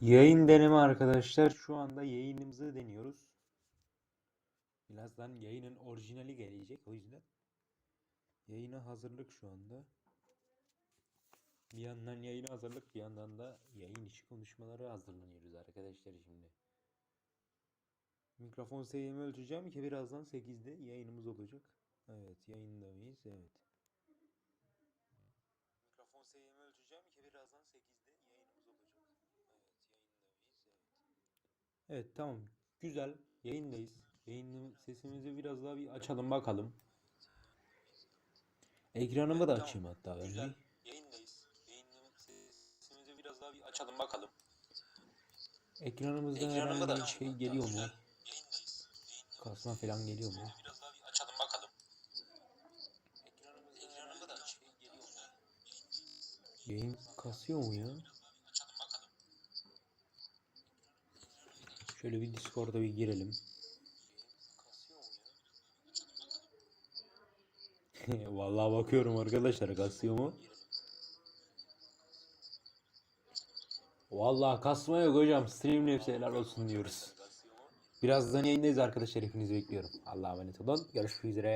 Yayın deneme arkadaşlar. Şu anda yayınımızı deniyoruz. Birazdan yayının orijinali gelecek. O yüzden yayına hazırlık şu anda. Bir yandan yayına hazırlık, bir yandan da yayın içi konuşmaları hazırlanıyoruz arkadaşlar şimdi. Mikrofon seviyemi ölçeceğim ki birazdan 8'de yayınımız olacak. Evet, yayında? Evet. Seviyemi ölçeceğim ki birazdan 8'de yayınımız olacak. Evet, yayındayız. Evet. Evet, tamam. Güzel. Yayındayız. Yayın sesimizi biraz daha bir açalım bakalım. Ekranımı da Evet, açayım hatta ben Güzel. Yayındayız. Yayının sesimizi biraz daha bir açalım bakalım. Ekranımızda Ekranımı herhangi bir şey geliyor mu? Yayının Kasma falan geliyor mu? biraz daha bir açalım bakalım. Ekranımızda da şey geliyor mu? Yayın kasıyor mu ya? Şöyle bir Discord'a bir girelim. Vallahi bakıyorum arkadaşlar kasıyor mu? Vallahi kasma yok hocam. Streamlabs helal olsun diyoruz. Birazdan yayındayız arkadaşlar. Hepinizi bekliyorum. Allah'a emanet olun. Görüşmek üzere.